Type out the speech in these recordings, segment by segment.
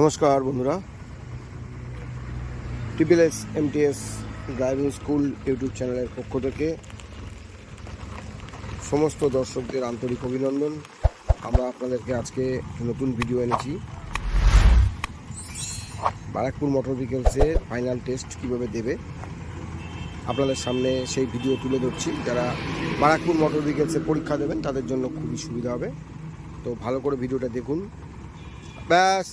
নমস্কার, বন্ধুরা। Triple S MTS driving school YouTube চ্যানেলের পক্ষ থেকে সমস্ত দর্শকদের আন্তরিক অভিনন্দন। আমরা আপনাদেরকে আজকে নতুন ভিডিও এনেছি। বারাকপুর মোটর ভেহিকেলসে ফাইনাল টেস্ট কীভাবে দেবে, আপনাদের সামনে সেই ভিডিও তুলে ধরছি। যারা বারাকপুর মোটর ভেহিকেলসে পরীক্ষা দেবেন, তাদের জন্য খুবই সুবিধা হবে। তো ভালো করে ভিডিওটা দেখুন। ব্যাস!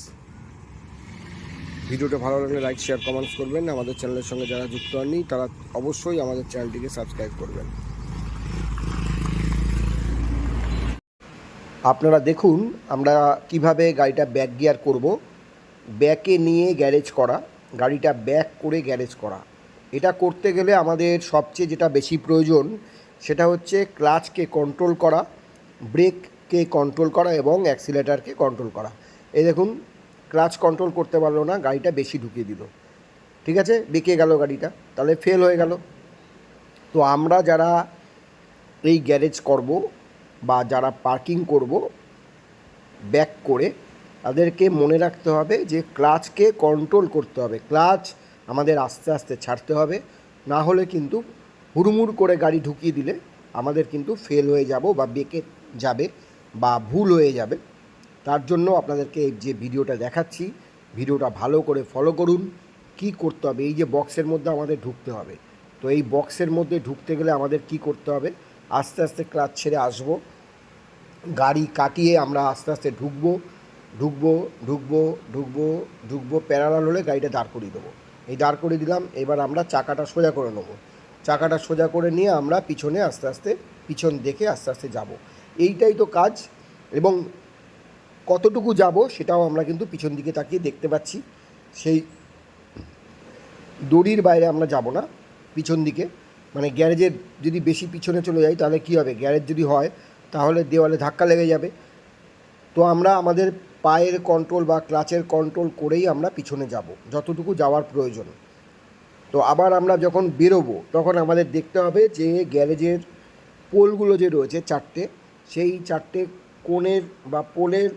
ভিডিওটা ভালো লাগলে লাইক শেয়ার কমেন্টস করবেন। আমাদের চ্যানেলের সঙ্গে যারা যুক্ত হননি, তারা অবশ্যই আমাদের চ্যানেলটিকে সাবস্ক্রাইব করবেন। আপনারা দেখুন, আমরা কীভাবে গাড়িটা ব্যাক গিয়ার করব। ব্যাকে নিয়ে গ্যারেজ করা, গাড়িটা ব্যাক করে গ্যারেজ করা। এটা করতে গেলে আমাদের সবচেয়ে যেটা বেশি প্রয়োজন, সেটা হচ্ছে ক্লাচকে কন্ট্রোল করা ব্রেককে কন্ট্রোল করা এবং অ্যাক্সিলেটারকে কন্ট্রোল করা। এই দেখুন ক্লাচ কন্ট্রোল করতে পারল না, গাড়িটা বেশি ঢুকিয়ে দিল। ঠিক আছে? বেঁকে গেল গাড়িটা, তাহলে ফেল হয়ে গেল। তো আমরা যারা এই গ্যারেজ করব বা যারা পার্কিং করব ব্যাক করে, তাদেরকে মনে রাখতে হবে যে ক্লাচকে কন্ট্রোল করতে হবে। ক্লাচ আমাদের আস্তে আস্তে ছাড়তে হবে, না হলে কিন্তু হুড়মুড় করে গাড়ি ঢুকিয়ে দিলে আমাদের কিন্তু ফেল হয়ে যাব বা বেঁকে যাবে বা ভুল হয়ে যাবে। তার জন্য আপনাদেরকে এই যে ভিডিওটা দেখাচ্ছি, ভিডিওটা ভালো করে ফলো করুন। কি করতে হবে? এই যে বক্সের মধ্যে আমাদের ঢুকতে হবে। তো এই বক্সের মধ্যে ঢুকতে গেলে আমাদের কি করতে হবে? আস্তে আস্তে ক্লাচ ছেড়ে আসব। গাড়ি কাটিয়ে আমরা আস্তে আস্তে ঢুকবো ঢুকবো ঢুকবো ঢুকবো ঢুকবো প্যারালাল হলে গাড়িটা দাঁড় করিয়ে দেবো। এই দাঁড় করিয়ে দিলাম, এবার আমরা চাকাটা সোজা করে নেব। চাকাটা সোজা করে নিয়ে আমরা পিছনে আস্তে আস্তে, পিছন দেখে আস্তে আস্তে যাব। এইটাই তো কাজ এবং কতটুকু যাব সেটাও আমরা কিন্তু পিছন দিকে তাকিয়ে দেখতে পাচ্ছি। সেই দড়ির বাইরে আমরা যাব না, পিছন দিকে। মানে গ্যারেজের যদি বেশি পিছনে চলে যাই, তাহলে কী হবে? গ্যারেজ যদি হয়, তাহলে দেওয়ালে ধাক্কা লেগে যাবে। তো আমরা আমাদের পায়ের কন্ট্রোল বা ক্লাচের কন্ট্রোল করেই আমরা পিছনে যাব, যতটুকু যাওয়ার প্রয়োজন। তো আবার আমরা যখন বেরোবো, তখন আমাদের দেখতে হবে যে গ্যারেজের পোলগুলো যে রয়েছে চারটে, সেই চারটে কোণের বা পোলের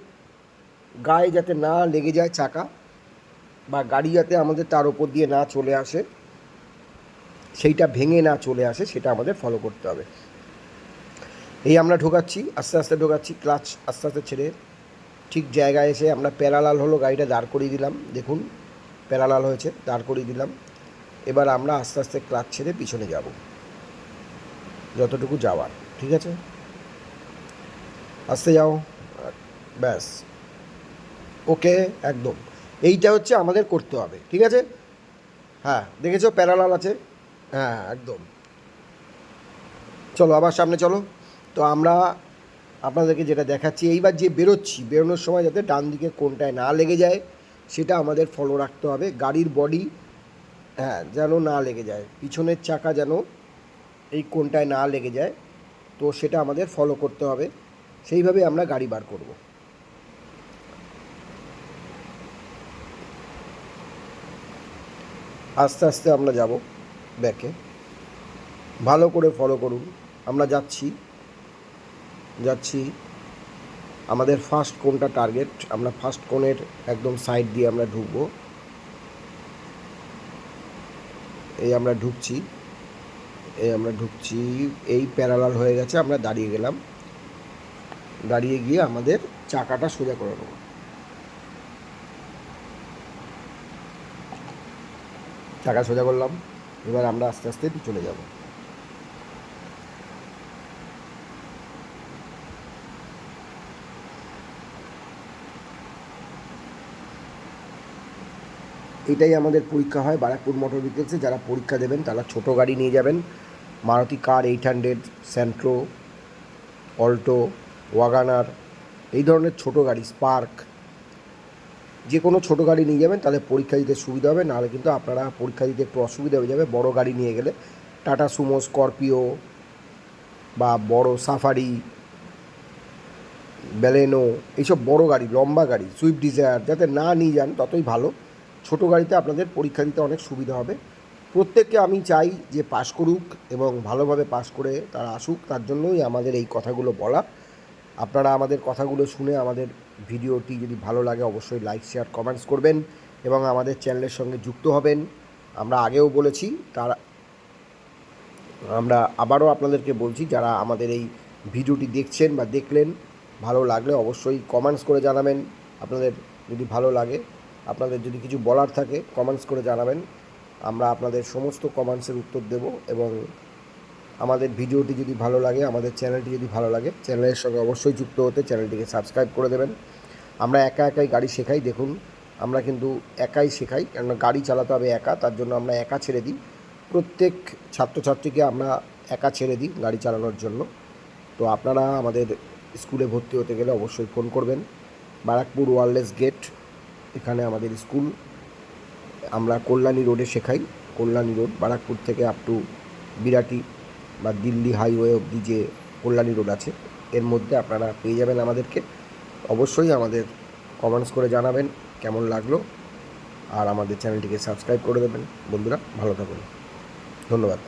গায়ে যাতে না লেগে যায় চাকা বা গাড়ি যাতে আমাদের তার উপর দিয়ে না চলে আসে, সেইটা ভেঙে না চলে আসে, সেটা আমাদের ফলো করতে হবে। এই আমরা ঢোকাচ্ছি, আস্তে আস্তে ঢোকাচ্ছি ক্লাচ আস্তে আস্তে ছেড়ে ঠিক জায়গায় এসে আমরা প্যারালাল হলো, গাড়িটা দাঁড় করিয়ে দিলাম। দেখুন প্যারালাল হয়েছে, দাঁড় করিয়ে দিলাম। এবার আমরা আস্তে আস্তে ক্লাচ ছেড়ে পিছনে যাব। যতটুকু যাওয়ার, ঠিক আছে? আস্তে যাও। ব্যাস। ওকে, একদম। এইটা হচ্ছে আমাদের করতে হবে, ঠিক আছে? হ্যাঁ দেখেছ প্যারালাল আছে? হ্যাঁ একদম। চলো, আবার সামনে চলো। তো আমরা আপনাদেরকে যেটা দেখাচ্ছি, এইবার যে বেরোচ্ছি, বেরোনোর সময় যাতে ডান দিকে কোনটায় না লেগে যায়, সেটা আমাদের ফলো রাখতে হবে। গাড়ির বডি হ্যাঁ যেন না লেগে যায়। পিছনের চাকা যেন এই কোনটায় না লেগে যায়, তো সেটা আমাদের ফলো করতে হবে। সেইভাবে আমরা গাড়ি বার করব। আস্তে আস্তে আমরা যাব ব্যাকে ভালো করে ফলো করুন। আমরা যাচ্ছি। যাচ্ছি। আমাদের ফার্স্ট কোনটা টার্গেট আমরা ফার্স্ট কোণের একদম সাইড দিয়ে আমরা ঢুকবো। এই আমরা ঢুকছি। এই আমরা ঢুকছি। এই প্যারালাল হয়ে গেছে, আমরা দাঁড়িয়ে গেলাম। দাঁড়িয়ে গিয়ে আমাদের চাকাটা সোজা করে নেব। চাকা সোজা করলাম, এবার আমরা আস্তে আস্তে চলে যাব। এটাই আমাদের পরীক্ষা হয়, বারাকপুর মোটর ভেহিকেলসে যারা পরীক্ষা দেবেন, তারা ছোট গাড়ি নিয়ে যাবেন। Maruti car eight hundred, Santro, Alto, Wagon R, এই ধরনের ছোট গাড়ি, স্পার্ক যে কোনো ছোটো গাড়ি নিয়ে যাবেন, তাহলে পরীক্ষা দিতে সুবিধা হবে। নাহলে কিন্তু আপনারা পরীক্ষা দিতে একটু অসুবিধা হয়ে যাবে। বড় গাড়ি নিয়ে গেলে টাটা সুমো, স্করপিও বা বড় সাফারি ব্যালেনো এইসব বড় গাড়ি, লম্বা গাড়ি, সুইফট ডিজায়ার, যাতে না নিয়ে যান ততই ভালো। ছোটো গাড়িতে আপনাদের পরীক্ষা দিতে অনেক সুবিধা হবে। প্রত্যেককে আমি চাই যে পাশ করুক এবং ভালোভাবে পাশ করে তারা আসুক। তার জন্যই আমাদের এই কথাগুলো বলা। আপনারা আমাদের কথাগুলো শুনে আমাদের ভিডিওটি যদি ভালো লাগে, অবশ্যই লাইক শেয়ার কমেন্টস করবেন এবং আমাদের চ্যানেলের সঙ্গে যুক্ত হবেন। আমরা আগেও বলেছি, তার আমরা আবারও আপনাদেরকে বলছি, যারা আমাদের এই ভিডিওটি দেখছেন বা দেখলেন, ভালো লাগলে অবশ্যই কমেন্টস করে জানাবেন। আপনাদের যদি ভালো লাগে, আপনাদের যদি কিছু বলার থাকে কমেন্টস করে জানাবেন। আমরা আপনাদের সমস্ত কমেন্টসের উত্তর দেব এবং আমাদের ভিডিওটি যদি ভালো লাগে, আমাদের চ্যানেলটি যদি ভালো লাগে, চ্যানেলের সঙ্গে অবশ্যই যুক্ত হতে চ্যানেলটিকে সাবস্ক্রাইব করে দেবেন। আমরা একা একাই গাড়ি শেখাই, দেখুন, আমরা কিন্তু একাই শেখাই, কেননা গাড়ি চালাতে হবে একা, তার জন্য আমরা একা ছেড়ে দিই। প্রত্যেক ছাত্রছাত্রীকে আমরা একা ছেড়ে দিই গাড়ি চালানোর জন্য। তো আপনারা আমাদের স্কুলে ভর্তি হতে গেলে অবশ্যই ফোন করবেন। বারাকপুর ওয়ারলেস গেট, এখানে আমাদের স্কুল। আমরা কল্যাণী রোডে শেখাই, কল্যাণী রোড বারাকপুর থেকে আপ টু বিরাটি। বা দিল্লি হাইওয়ে অবধি যে কল্যাণী রোড আছে, এর মধ্যে আপনারা পেয়ে যাবেন আমাদেরকে। অবশ্যই আমাদের কমেন্টস করে জানাবেন কেমন লাগল আর আমাদের চ্যানেলটিকে সাবস্ক্রাইব করে দেবেন। বন্ধুরা, ভালো থাকুন। ধন্যবাদ।